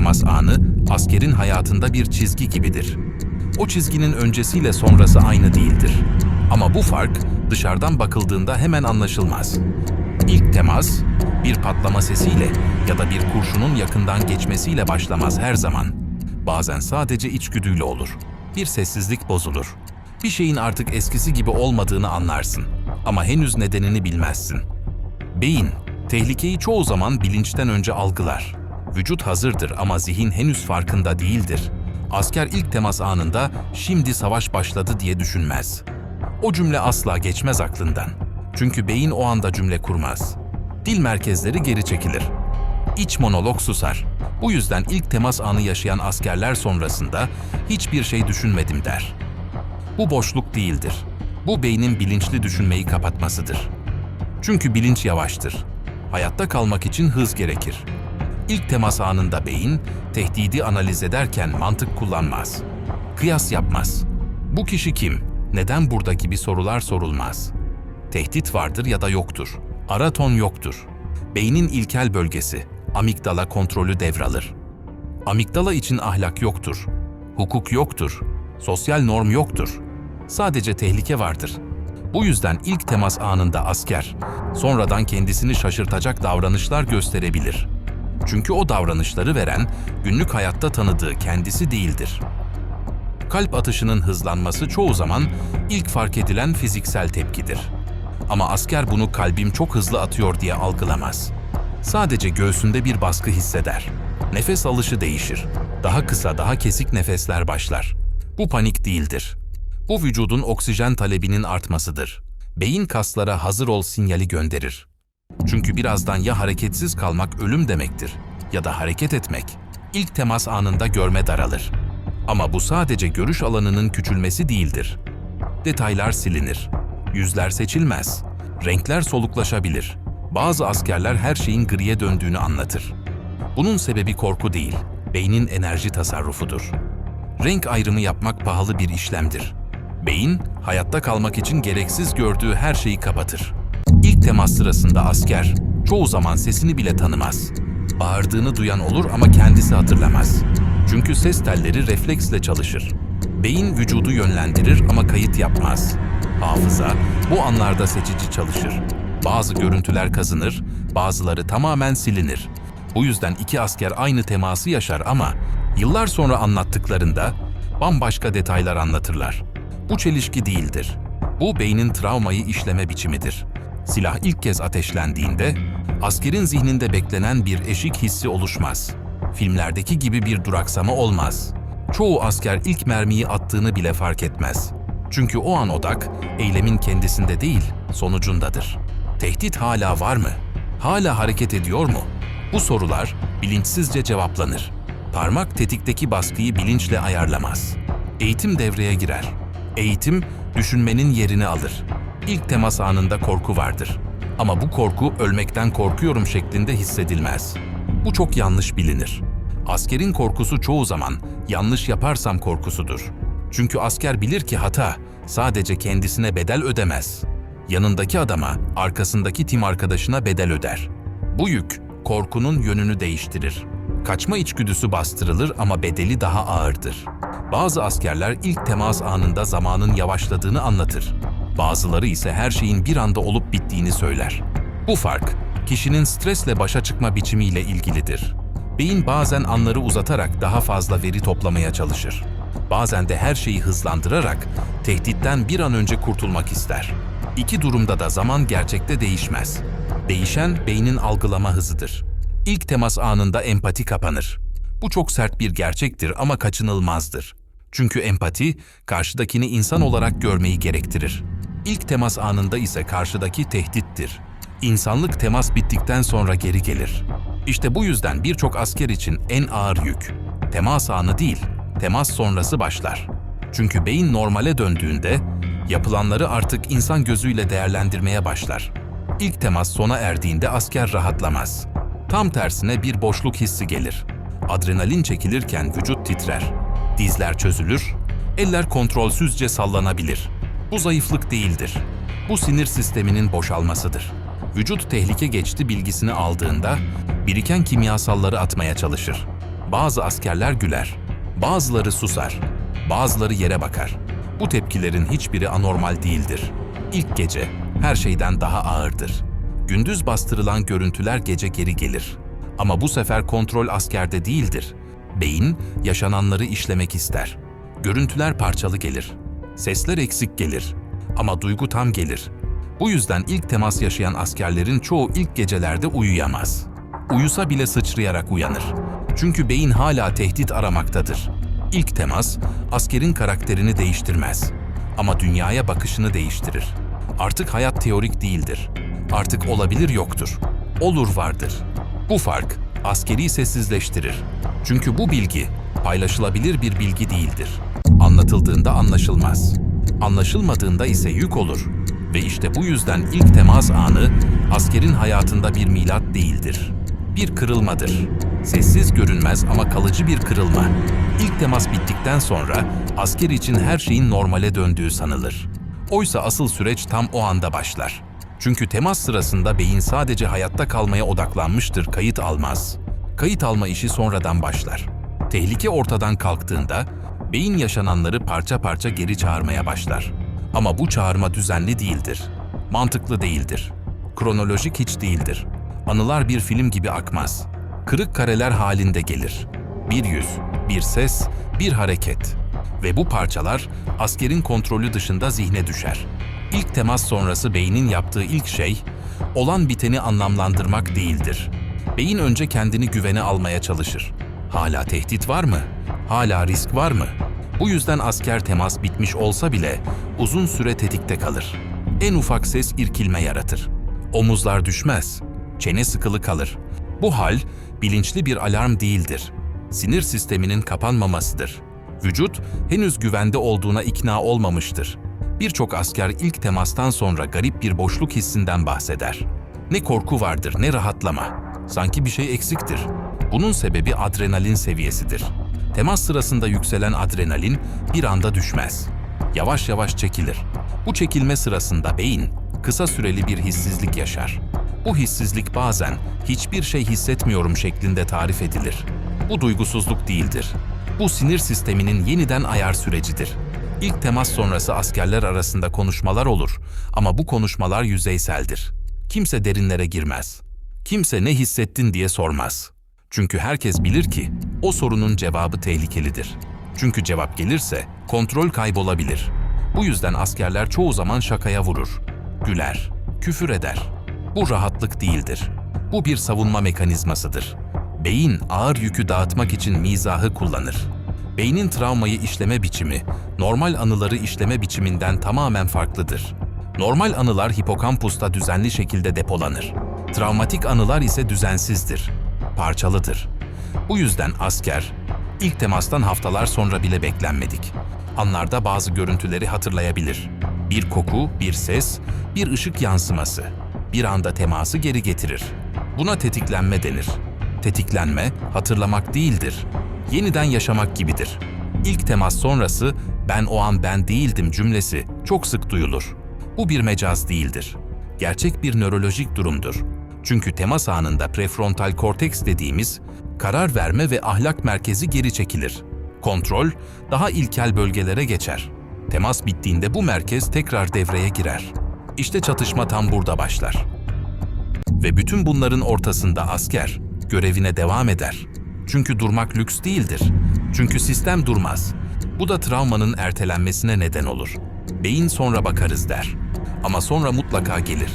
temas anı askerin hayatında bir çizgi gibidir. O çizginin öncesiyle sonrası aynı değildir. Ama bu fark dışarıdan bakıldığında hemen anlaşılmaz. İlk temas bir patlama sesiyle ya da bir kurşunun yakından geçmesiyle başlamaz her zaman. Bazen sadece içgüdüyle olur. Bir sessizlik bozulur. Bir şeyin artık eskisi gibi olmadığını anlarsın ama henüz nedenini bilmezsin. Beyin, tehlikeyi çoğu zaman bilinçten önce algılar. Vücut hazırdır ama zihin henüz farkında değildir. Asker ilk temas anında şimdi savaş başladı diye düşünmez. O cümle asla geçmez aklından. Çünkü beyin o anda cümle kurmaz. Dil merkezleri geri çekilir. İç monolog susar. Bu yüzden ilk temas anı yaşayan askerler sonrasında hiçbir şey düşünmedim der. Bu boşluk değildir. Bu beynin bilinçli düşünmeyi kapatmasıdır. Çünkü bilinç yavaştır. Hayatta kalmak için hız gerekir. İlk temas anında beyin, tehdidi analiz ederken mantık kullanmaz. Kıyas yapmaz. Bu kişi kim? Neden burada gibi sorular sorulmaz. Tehdit vardır ya da yoktur. Araton yoktur. Beynin ilkel bölgesi, amigdala kontrolü devralır. Amigdala için ahlak yoktur. Hukuk yoktur. Sosyal norm yoktur. Sadece tehlike vardır. Bu yüzden ilk temas anında asker, sonradan kendisini şaşırtacak davranışlar gösterebilir. Çünkü o davranışları veren, günlük hayatta tanıdığı kendisi değildir. Kalp atışının hızlanması çoğu zaman ilk fark edilen fiziksel tepkidir. Ama asker bunu kalbim çok hızlı atıyor diye algılamaz. Sadece göğsünde bir baskı hisseder. Nefes alışı değişir. Daha kısa, daha kesik nefesler başlar. Bu panik değildir. Bu vücudun oksijen talebinin artmasıdır. Beyin kaslara hazır ol sinyali gönderir. Çünkü birazdan ya hareketsiz kalmak ölüm demektir ya da hareket etmek. İlk temas anında görme daralır. Ama bu sadece görüş alanının küçülmesi değildir. Detaylar silinir. Yüzler seçilmez. Renkler soluklaşabilir. Bazı askerler her şeyin griye döndüğünü anlatır. Bunun sebebi korku değil, beynin enerji tasarrufudur. Renk ayrımı yapmak pahalı bir işlemdir. Beyin, hayatta kalmak için gereksiz gördüğü her şeyi kapatır. Temas sırasında asker, çoğu zaman sesini bile tanımaz. Bağırdığını duyan olur ama kendisi hatırlamaz. Çünkü ses telleri refleksle çalışır. Beyin vücudu yönlendirir ama kayıt yapmaz. Hafıza bu anlarda seçici çalışır. Bazı görüntüler kazınır, bazıları tamamen silinir. Bu yüzden iki asker aynı teması yaşar ama yıllar sonra anlattıklarında bambaşka detaylar anlatırlar. Bu çelişki değildir. Bu beynin travmayı işleme biçimidir. Silah ilk kez ateşlendiğinde askerin zihninde beklenen bir eşik hissi oluşmaz. Filmlerdeki gibi bir duraksama olmaz. Çoğu asker ilk mermiyi attığını bile fark etmez. Çünkü o an odak eylemin kendisinde değil, sonucundadır. Tehdit hala var mı? Hala hareket ediyor mu? Bu sorular bilinçsizce cevaplanır. Parmak tetikteki baskıyı bilinçle ayarlamaz. Eğitim devreye girer. Eğitim düşünmenin yerini alır. İlk temas anında korku vardır. Ama bu korku ölmekten korkuyorum şeklinde hissedilmez. Bu çok yanlış bilinir. Askerin korkusu çoğu zaman yanlış yaparsam korkusudur. Çünkü asker bilir ki hata sadece kendisine bedel ödemez. Yanındaki adama, arkasındaki tim arkadaşına bedel öder. Bu yük korkunun yönünü değiştirir. Kaçma içgüdüsü bastırılır ama bedeli daha ağırdır. Bazı askerler ilk temas anında zamanın yavaşladığını anlatır. Bazıları ise her şeyin bir anda olup bittiğini söyler. Bu fark, kişinin stresle başa çıkma biçimiyle ilgilidir. Beyin bazen anları uzatarak daha fazla veri toplamaya çalışır. Bazen de her şeyi hızlandırarak tehditten bir an önce kurtulmak ister. İki durumda da zaman gerçekte değişmez. Değişen beynin algılama hızıdır. İlk temas anında empati kapanır. Bu çok sert bir gerçektir ama kaçınılmazdır. Çünkü empati karşıdakini insan olarak görmeyi gerektirir. İlk temas anında ise karşıdaki tehdittir. İnsanlık temas bittikten sonra geri gelir. İşte bu yüzden birçok asker için en ağır yük temas anı değil, temas sonrası başlar. Çünkü beyin normale döndüğünde yapılanları artık insan gözüyle değerlendirmeye başlar. İlk temas sona erdiğinde asker rahatlamaz. Tam tersine bir boşluk hissi gelir. Adrenalin çekilirken vücut titrer. Dizler çözülür, eller kontrolsüzce sallanabilir. Bu zayıflık değildir. Bu sinir sisteminin boşalmasıdır. Vücut tehlike geçti bilgisini aldığında biriken kimyasalları atmaya çalışır. Bazı askerler güler, bazıları susar, bazıları yere bakar. Bu tepkilerin hiçbiri anormal değildir. İlk gece her şeyden daha ağırdır. Gündüz bastırılan görüntüler gece geri gelir. Ama bu sefer kontrol askerde değildir. Beyin yaşananları işlemek ister. Görüntüler parçalı gelir. Sesler eksik gelir. Ama duygu tam gelir. Bu yüzden ilk temas yaşayan askerlerin çoğu ilk gecelerde uyuyamaz. Uyusa bile sıçrayarak uyanır. Çünkü beyin hala tehdit aramaktadır. İlk temas askerin karakterini değiştirmez ama dünyaya bakışını değiştirir. Artık hayat teorik değildir. Artık olabilir yoktur. Olur vardır. Bu fark askeri sessizleştirir. Çünkü bu bilgi paylaşılabilir bir bilgi değildir. Anlatıldığında anlaşılmaz. Anlaşılmadığında ise yük olur. Ve işte bu yüzden ilk temas anı askerin hayatında bir milat değildir. Bir kırılmadır. Sessiz görünmez ama kalıcı bir kırılma. İlk temas bittikten sonra asker için her şeyin normale döndüğü sanılır. Oysa asıl süreç tam o anda başlar. Çünkü temas sırasında beyin sadece hayatta kalmaya odaklanmıştır, kayıt almaz. Kayıt alma işi sonradan başlar. Tehlike ortadan kalktığında beyin yaşananları parça parça geri çağırmaya başlar. Ama bu çağırma düzenli değildir. Mantıklı değildir. Kronolojik hiç değildir. Anılar bir film gibi akmaz. Kırık kareler halinde gelir. Bir yüz, bir ses, bir hareket. Ve bu parçalar askerin kontrolü dışında zihne düşer. İlk temas sonrası beynin yaptığı ilk şey, olan biteni anlamlandırmak değildir. Beyin önce kendini güvene almaya çalışır. Hala tehdit var mı? Hala risk var mı? Bu yüzden asker temas bitmiş olsa bile uzun süre tetikte kalır. En ufak ses irkilme yaratır. Omuzlar düşmez, çene sıkılı kalır. Bu hal bilinçli bir alarm değildir. Sinir sisteminin kapanmamasıdır. Vücut henüz güvende olduğuna ikna olmamıştır. Birçok asker ilk temastan sonra garip bir boşluk hissinden bahseder. Ne korku vardır ne rahatlama. Sanki bir şey eksiktir. Bunun sebebi adrenalin seviyesidir. Temas sırasında yükselen adrenalin bir anda düşmez. Yavaş yavaş çekilir. Bu çekilme sırasında beyin kısa süreli bir hissizlik yaşar. Bu hissizlik bazen hiçbir şey hissetmiyorum şeklinde tarif edilir. Bu duygusuzluk değildir. Bu sinir sisteminin yeniden ayar sürecidir. İlk temas sonrası askerler arasında konuşmalar olur ama bu konuşmalar yüzeyseldir. Kimse derinlere girmez. Kimse ne hissettin diye sormaz. Çünkü herkes bilir ki o sorunun cevabı tehlikelidir. Çünkü cevap gelirse kontrol kaybolabilir. Bu yüzden askerler çoğu zaman şakaya vurur, güler, küfür eder. Bu rahatlık değildir. Bu bir savunma mekanizmasıdır. Beyin ağır yükü dağıtmak için mizahı kullanır. Beynin travmayı işleme biçimi, normal anıları işleme biçiminden tamamen farklıdır. Normal anılar hipokampusta düzenli şekilde depolanır. Travmatik anılar ise düzensizdir, parçalıdır. Bu yüzden asker, ilk temastan haftalar sonra bile beklenmedik. Anlarda bazı görüntüleri hatırlayabilir. Bir koku, bir ses, bir ışık yansıması. Bir anda teması geri getirir. Buna tetiklenme denir. Tetiklenme, hatırlamak değildir. Yeniden yaşamak gibidir. İlk temas sonrası ben o an ben değildim cümlesi çok sık duyulur. Bu bir mecaz değildir. Gerçek bir nörolojik durumdur. Çünkü temas anında prefrontal korteks dediğimiz karar verme ve ahlak merkezi geri çekilir. Kontrol daha ilkel bölgelere geçer. Temas bittiğinde bu merkez tekrar devreye girer. İşte çatışma tam burada başlar. Ve bütün bunların ortasında asker görevine devam eder. Çünkü durmak lüks değildir. Çünkü sistem durmaz. Bu da travmanın ertelenmesine neden olur. Beyin sonra bakarız der. Ama sonra mutlaka gelir.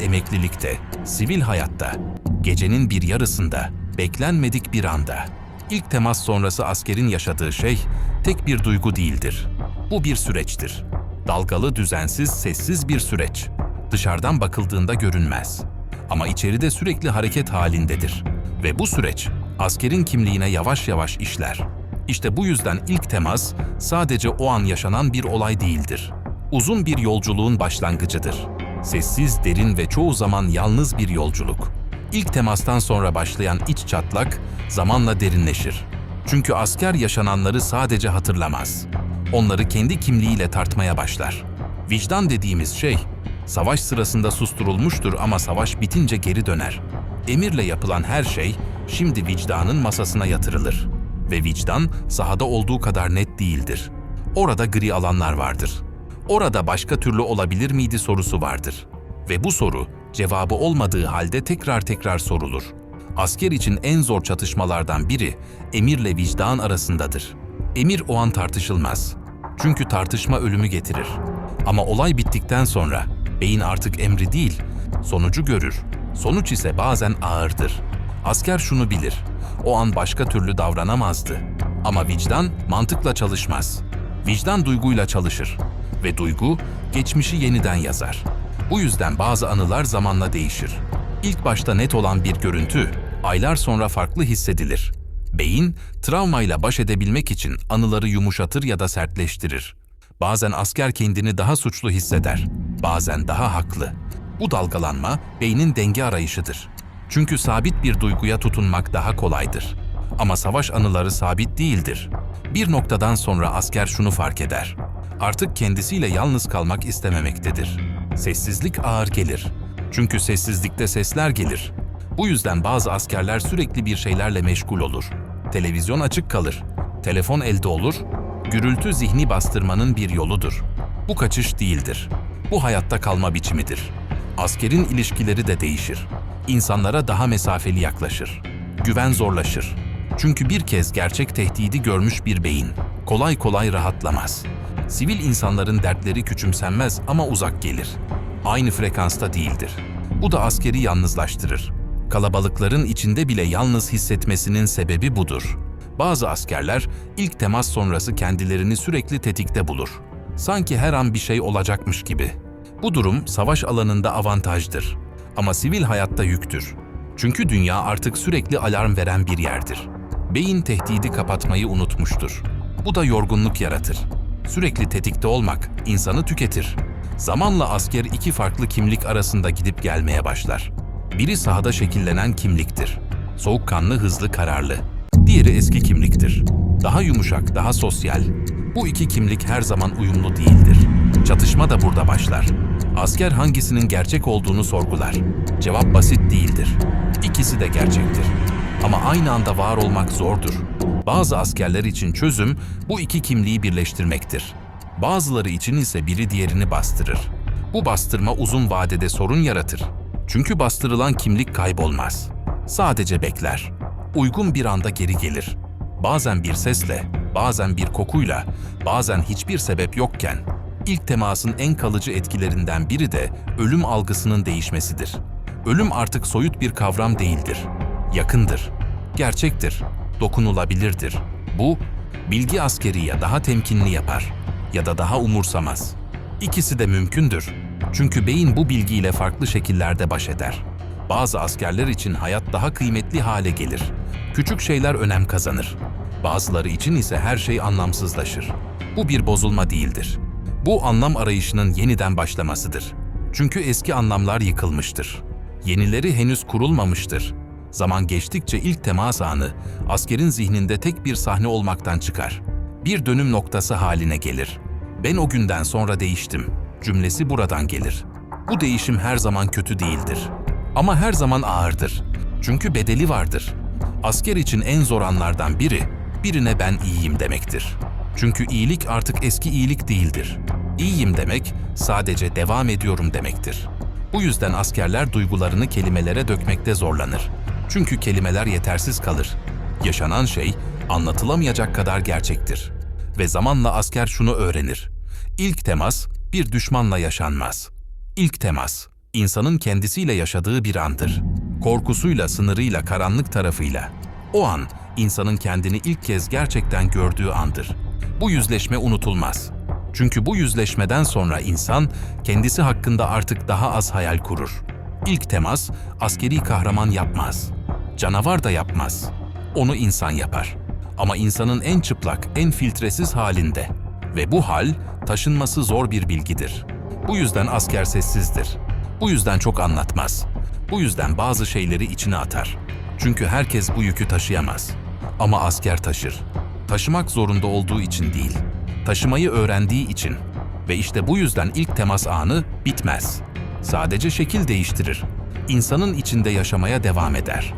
Emeklilikte, sivil hayatta, gecenin bir yarısında, beklenmedik bir anda. İlk temas sonrası askerin yaşadığı şey tek bir duygu değildir. Bu bir süreçtir. Dalgalı, düzensiz, sessiz bir süreç. Dışarıdan bakıldığında görünmez. Ama içeride sürekli hareket halindedir. Ve bu süreç askerin kimliğine yavaş yavaş işler. İşte bu yüzden ilk temas sadece o an yaşanan bir olay değildir. Uzun bir yolculuğun başlangıcıdır. Sessiz, derin ve çoğu zaman yalnız bir yolculuk. İlk temastan sonra başlayan iç çatlak zamanla derinleşir. Çünkü asker yaşananları sadece hatırlamaz. Onları kendi kimliğiyle tartmaya başlar. Vicdan dediğimiz şey, savaş sırasında susturulmuştur ama savaş bitince geri döner. Emirle yapılan her şey şimdi vicdanın masasına yatırılır. Ve vicdan sahada olduğu kadar net değildir. Orada gri alanlar vardır. Orada başka türlü olabilir miydi sorusu vardır. Ve bu soru cevabı olmadığı halde tekrar tekrar sorulur. Asker için en zor çatışmalardan biri emirle vicdan arasındadır. Emir o an tartışılmaz. Çünkü tartışma ölümü getirir. Ama olay bittikten sonra beyin artık emri değil, sonucu görür. Sonuç ise bazen ağırdır. Asker şunu bilir. O an başka türlü davranamazdı. Ama vicdan mantıkla çalışmaz. Vicdan duyguyla çalışır ve duygu geçmişi yeniden yazar. Bu yüzden bazı anılar zamanla değişir. İlk başta net olan bir görüntü aylar sonra farklı hissedilir. Beyin travmayla baş edebilmek için anıları yumuşatır ya da sertleştirir. Bazen asker kendini daha suçlu hisseder, bazen daha haklı. Bu dalgalanma beynin denge arayışıdır. Çünkü sabit bir duyguya tutunmak daha kolaydır. Ama savaş anıları sabit değildir. Bir noktadan sonra asker şunu fark eder. Artık kendisiyle yalnız kalmak istememektedir. Sessizlik ağır gelir. Çünkü sessizlikte sesler gelir. Bu yüzden bazı askerler sürekli bir şeylerle meşgul olur. Televizyon açık kalır. Telefon elde olur. Gürültü zihni bastırmanın bir yoludur. Bu kaçış değildir. Bu hayatta kalma biçimidir. Askerin ilişkileri de değişir. İnsanlara daha mesafeli yaklaşır. Güven zorlaşır. Çünkü bir kez gerçek tehdidi görmüş bir beyin kolay kolay rahatlamaz. Sivil insanların dertleri küçümsenmez ama uzak gelir. Aynı frekansta değildir. Bu da askeri yalnızlaştırır. Kalabalıkların içinde bile yalnız hissetmesinin sebebi budur. Bazı askerler ilk temas sonrası kendilerini sürekli tetikte bulur. Sanki her an bir şey olacakmış gibi. Bu durum savaş alanında avantajdır ama sivil hayatta yüktür. Çünkü dünya artık sürekli alarm veren bir yerdir. Beyin tehdidi kapatmayı unutmuştur. Bu da yorgunluk yaratır. Sürekli tetikte olmak insanı tüketir. Zamanla asker iki farklı kimlik arasında gidip gelmeye başlar. Biri sahada şekillenen kimliktir. Soğukkanlı, hızlı, kararlı. Diğeri eski kimliktir. Daha yumuşak, daha sosyal. Bu iki kimlik her zaman uyumlu değildir. Çatışma da burada başlar. Asker hangisinin gerçek olduğunu sorgular. Cevap basit değildir. İkisi de gerçektir. Ama aynı anda var olmak zordur. Bazı askerler için çözüm bu iki kimliği birleştirmektir. Bazıları için ise biri diğerini bastırır. Bu bastırma uzun vadede sorun yaratır. Çünkü bastırılan kimlik kaybolmaz. Sadece bekler. Uygun bir anda geri gelir. Bazen bir sesle, bazen bir kokuyla, bazen hiçbir sebep yokken ilk temasın en kalıcı etkilerinden biri de ölüm algısının değişmesidir. Ölüm artık soyut bir kavram değildir. Yakındır, gerçektir, dokunulabilirdir. Bu, bilgi askeriye daha temkinli yapar ya da daha umursamaz. İkisi de mümkündür. Çünkü beyin bu bilgiyle farklı şekillerde baş eder. Bazı askerler için hayat daha kıymetli hale gelir. Küçük şeyler önem kazanır. Bazıları için ise her şey anlamsızlaşır. Bu bir bozulma değildir. Bu anlam arayışının yeniden başlamasıdır. Çünkü eski anlamlar yıkılmıştır. Yenileri henüz kurulmamıştır. Zaman geçtikçe ilk temas anı askerin zihninde tek bir sahne olmaktan çıkar. Bir dönüm noktası haline gelir. Ben o günden sonra değiştim. Cümlesi buradan gelir. Bu değişim her zaman kötü değildir. Ama her zaman ağırdır. Çünkü bedeli vardır. Asker için en zor anlardan biri, birine ben iyiyim demektir. Çünkü iyilik artık eski iyilik değildir. İyiyim demek, sadece devam ediyorum demektir. Bu yüzden askerler duygularını kelimelere dökmekte zorlanır. Çünkü kelimeler yetersiz kalır. Yaşanan şey anlatılamayacak kadar gerçektir. Ve zamanla asker şunu öğrenir. İlk temas bir düşmanla yaşanmaz. İlk temas insanın kendisiyle yaşadığı bir andır. Korkusuyla, sınırıyla, karanlık tarafıyla. O an insanın kendini ilk kez gerçekten gördüğü andır. Bu yüzleşme unutulmaz. Çünkü bu yüzleşmeden sonra insan kendisi hakkında artık daha az hayal kurur. İlk temas askeri kahraman yapmaz. Canavar da yapmaz. Onu insan yapar. Ama insanın en çıplak, en filtresiz halinde. Ve bu hal taşınması zor bir bilgidir. Bu yüzden asker sessizdir. Bu yüzden çok anlatmaz. Bu yüzden bazı şeyleri içine atar. Çünkü herkes bu yükü taşıyamaz. Ama asker taşır. Taşımak zorunda olduğu için değil. Taşımayı öğrendiği için. Ve işte bu yüzden ilk temas anı bitmez. Sadece şekil değiştirir. İnsanın içinde yaşamaya devam eder.